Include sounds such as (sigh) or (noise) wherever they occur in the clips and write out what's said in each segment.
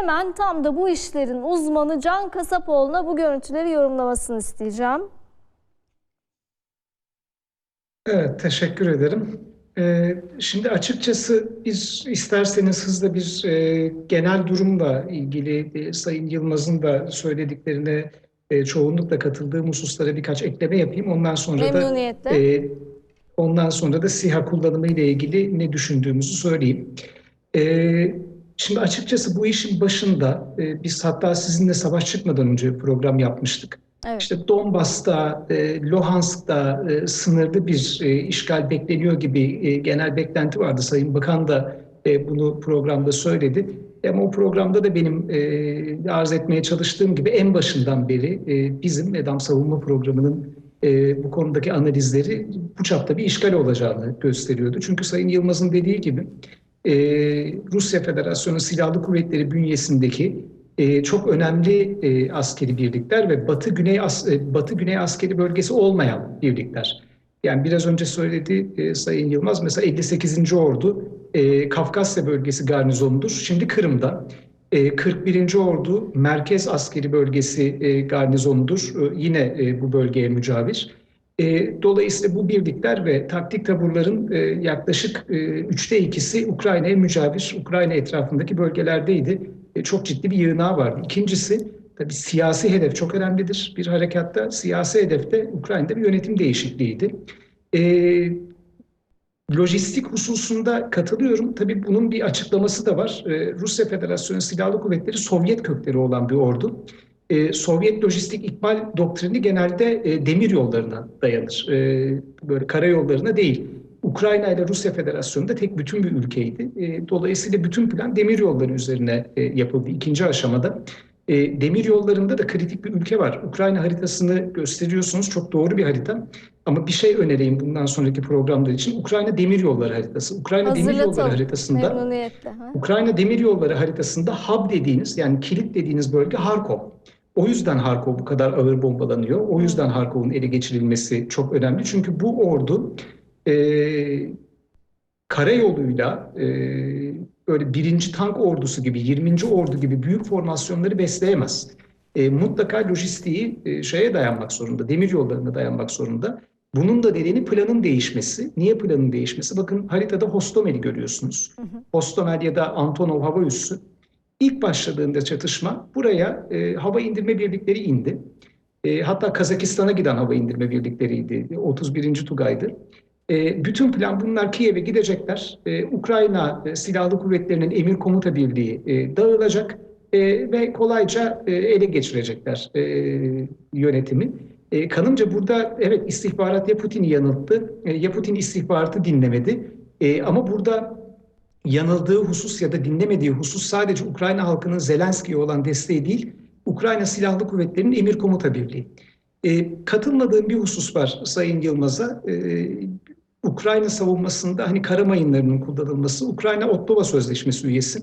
Hemen tam da bu işlerin uzmanı Can Kasapoğlu'na bu görüntüleri yorumlamasını isteyeceğim. Evet, teşekkür ederim. Ee, şimdi açıkçası biz isterseniz hızlı bir e, genel durumla ilgili e, Sayın Yılmaz'ın da söylediklerine e, çoğunlukla katıldığım hususlara birkaç ekleme yapayım. Ondan sonra da e, ondan sonra da SİHA kullanımı ile ilgili ne düşündüğümüzü söyleyeyim. E, şimdi açıkçası bu işin başında e, biz hatta sizinle savaş çıkmadan önce program yapmıştık. Evet. İşte Donbas'ta, e, Luhansk'ta e, sınırlı bir e, işgal bekleniyor gibi e, genel beklenti vardı. Sayın Bakan da e, bunu programda söyledi. Ama o programda da benim e, arz etmeye çalıştığım gibi en başından beri e, bizim EDAM savunma programının e, bu konudaki analizleri bu çapta bir işgal olacağını gösteriyordu. Çünkü Sayın Yılmaz'ın dediği gibi e, Rusya Federasyonu Silahlı Kuvvetleri bünyesindeki e, çok önemli e, askeri birlikler ve Batı Güney As e, Batı Güney askeri bölgesi olmayan birlikler. Yani biraz önce söyledi e, Sayın Yılmaz mesela 58. Ordu e, Kafkasya bölgesi garnizonudur. Şimdi Kırım'da. E, 41. Ordu Merkez Askeri Bölgesi e, garnizonudur. E, yine e, bu bölgeye mücavir. E, dolayısıyla bu birlikler ve taktik taburların e, yaklaşık e, üçte ikisi Ukrayna'ya mücavir, Ukrayna etrafındaki bölgelerdeydi. E, çok ciddi bir yığınağı vardı. İkincisi tabii siyasi hedef çok önemlidir. Bir harekatta siyasi hedefte Ukrayna'da bir yönetim değişikliğiydi. E, lojistik hususunda katılıyorum. Tabii bunun bir açıklaması da var. E, Rusya Federasyonu Silahlı Kuvvetleri Sovyet kökleri olan bir ordu. E, Sovyet lojistik ikmal doktrini genelde e, demir yollarına dayanır. E, böyle karayollarına değil. Ukrayna ile Rusya Federasyonu da tek bütün bir ülkeydi. E, dolayısıyla bütün plan demir yolları üzerine e, yapıldı ikinci aşamada. E, demir yollarında da kritik bir ülke var. Ukrayna haritasını gösteriyorsunuz. Çok doğru bir harita. Ama bir şey önereyim bundan sonraki programlar için. Ukrayna demir yolları haritası. Ukrayna demir yolları Hazırlatalım. haritasında? Ukrayna demir yolları haritasında hub dediğiniz yani kilit dediğiniz bölge Harkov. O yüzden Harkov bu kadar ağır bombalanıyor. O yüzden Harkov'un ele geçirilmesi çok önemli. Çünkü bu ordu e, karayoluyla e, böyle birinci tank ordusu gibi, 20. ordu gibi büyük formasyonları besleyemez. E, mutlaka lojistiği e, şeye dayanmak zorunda, demir yollarına dayanmak zorunda. Bunun da nedeni planın değişmesi. Niye planın değişmesi? Bakın haritada Hostomel'i görüyorsunuz. Hostomel ya da Antonov hava üssü. İlk başladığında çatışma buraya e, hava indirme birlikleri indi. E, hatta Kazakistan'a giden hava indirme birlikleriydi. 31. Tugay'dı. E, bütün plan bunlar Kiev'e gidecekler. E, Ukrayna e, Silahlı Kuvvetleri'nin emir komuta birliği e, dağılacak e, ve kolayca e, ele geçirecekler e, yönetimi. E, kanımca burada evet istihbarat ya Putin'i yanılttı e, ya Putin istihbaratı dinlemedi. E, ama burada yanıldığı husus ya da dinlemediği husus sadece Ukrayna halkının Zelenski'ye olan desteği değil, Ukrayna Silahlı Kuvvetleri'nin emir komuta birliği. E, katılmadığım bir husus var Sayın Yılmaz'a. E, Ukrayna savunmasında hani kara mayınlarının kullanılması, Ukrayna Ottawa Sözleşmesi üyesi.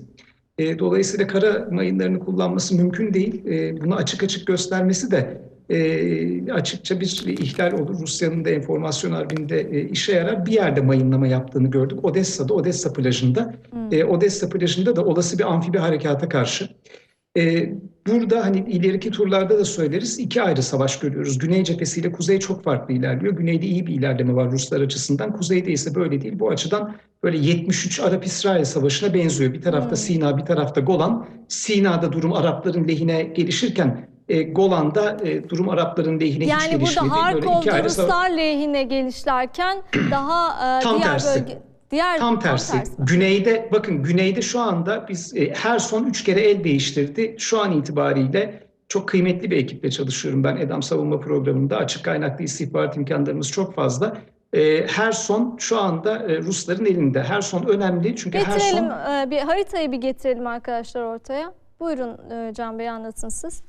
E, dolayısıyla kara mayınlarını kullanması mümkün değil. E, bunu açık açık göstermesi de e, açıkça bir ihlal olur. Rusya'nın da enformasyon harbinde e, işe yarar. Bir yerde mayınlama yaptığını gördük. Odessa'da, Odessa plajında. E, Odessa plajında da olası bir amfibi harekata karşı. E, burada hani ileriki turlarda da söyleriz iki ayrı savaş görüyoruz. Güney cephesiyle kuzey çok farklı ilerliyor. Güneyde iyi bir ilerleme var Ruslar açısından. Kuzeyde ise böyle değil. Bu açıdan böyle 73 Arap-İsrail savaşına benziyor. Bir tarafta Hmm. Sina, bir tarafta Golan. Sina'da durum Arapların lehine gelişirken e, Golan'da e, durum Arapların lehine hiç Yani burada gelişmedi. Harkov'da ayrı savaş. Ruslar lehine gelişlerken (clears throat) daha e, Tam diğer tersi. bölge diğer Tam tersi. Güneyde bakın güneyde şu anda biz e, her son üç kere el değiştirdi. Şu an itibariyle çok kıymetli bir ekiple çalışıyorum ben EDAM savunma programında. Açık kaynaklı istihbarat imkanlarımız çok fazla. E, her son şu anda e, Rusların elinde. Her son önemli çünkü her Getirelim son e, bir haritayı bir getirelim arkadaşlar ortaya. Buyurun e, Can Bey anlatın siz.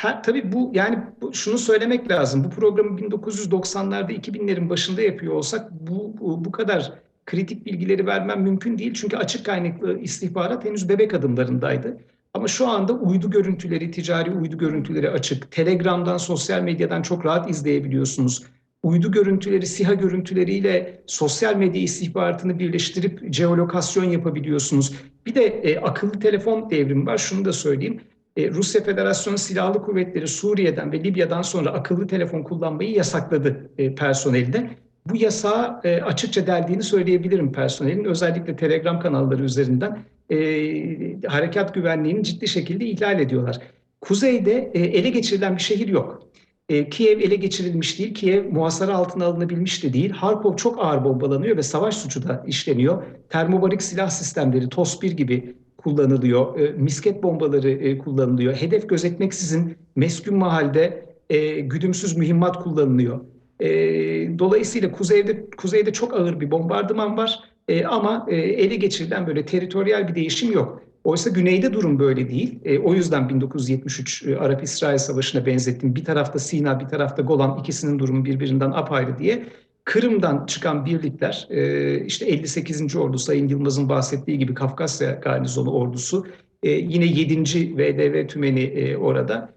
Ha, tabii bu yani bu, şunu söylemek lazım. Bu programı 1990'larda 2000'lerin başında yapıyor olsak bu, bu kadar kritik bilgileri vermem mümkün değil. Çünkü açık kaynaklı istihbarat henüz bebek adımlarındaydı. Ama şu anda uydu görüntüleri, ticari uydu görüntüleri açık. Telegram'dan, sosyal medyadan çok rahat izleyebiliyorsunuz. uydu görüntüleri, SİHA görüntüleriyle sosyal medya istihbaratını birleştirip geolokasyon yapabiliyorsunuz. Bir de e, akıllı telefon devrimi var. Şunu da söyleyeyim. E, Rusya Federasyonu Silahlı Kuvvetleri Suriye'den ve Libya'dan sonra akıllı telefon kullanmayı yasakladı e, personeline. Bu yasağı e, açıkça deldiğini söyleyebilirim personelin. Özellikle Telegram kanalları üzerinden harekat güvenliğini ciddi şekilde ihlal ediyorlar. Kuzeyde ele geçirilen bir şehir yok. Kiev ele geçirilmiş değil, Kiev muhasara altına alınabilmiş de değil. Harkov çok ağır bombalanıyor ve savaş suçu da işleniyor. Termobarik silah sistemleri, TOS-1 gibi kullanılıyor. E, misket bombaları e, kullanılıyor. Hedef gözetmeksizin meskun mahalde e, güdümsüz mühimmat kullanılıyor. E, dolayısıyla kuzeyde kuzeyde çok ağır bir bombardıman var E, ama e, ele geçirilen böyle teritoryal bir değişim yok. Oysa güneyde durum böyle değil. E, o yüzden 1973 e, Arap-İsrail Savaşı'na benzettim. Bir tarafta Sina, bir tarafta Golan ikisinin durumu birbirinden apayrı diye. Kırım'dan çıkan birlikler, e, işte 58. Ordu Sayın Yılmaz'ın bahsettiği gibi Kafkasya Garnizonu ordusu, e, yine 7. VDV tümeni e, orada.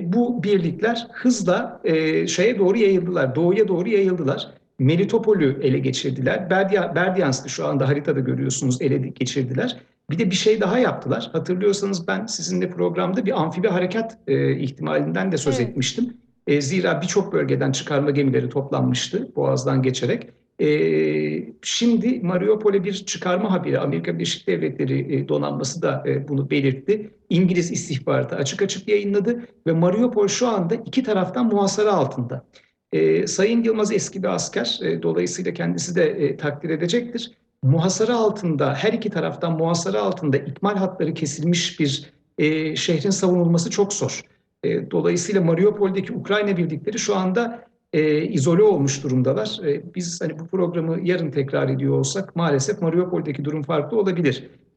Bu birlikler hızla şeye doğru yayıldılar, doğuya doğru yayıldılar. Melitopol'ü ele geçirdiler. Berdia, Berdyansk'ı şu anda haritada görüyorsunuz ele geçirdiler. Bir de bir şey daha yaptılar. Hatırlıyorsanız ben sizinle programda bir amfibi harekat e, ihtimalinden de söz Evet. etmiştim. E, zira birçok bölgeden çıkarma gemileri toplanmıştı Boğaz'dan geçerek. E, şimdi Mariupol'e bir çıkarma haberi Amerika Birleşik Devletleri e, donanması da e, bunu belirtti. İngiliz istihbaratı açık açık yayınladı ve Mariupol şu anda iki taraftan muhasara altında. E, Sayın Yılmaz eski bir asker, e, dolayısıyla kendisi de e, takdir edecektir. Muhasara altında, her iki taraftan muhasara altında ikmal hatları kesilmiş bir e, şehrin savunulması çok zor. E, dolayısıyla Mariupol'deki Ukrayna birlikleri şu anda e, izole olmuş durumdalar. E, biz hani bu programı yarın tekrar ediyor olsak maalesef Mariupol'deki durum farklı olabilir.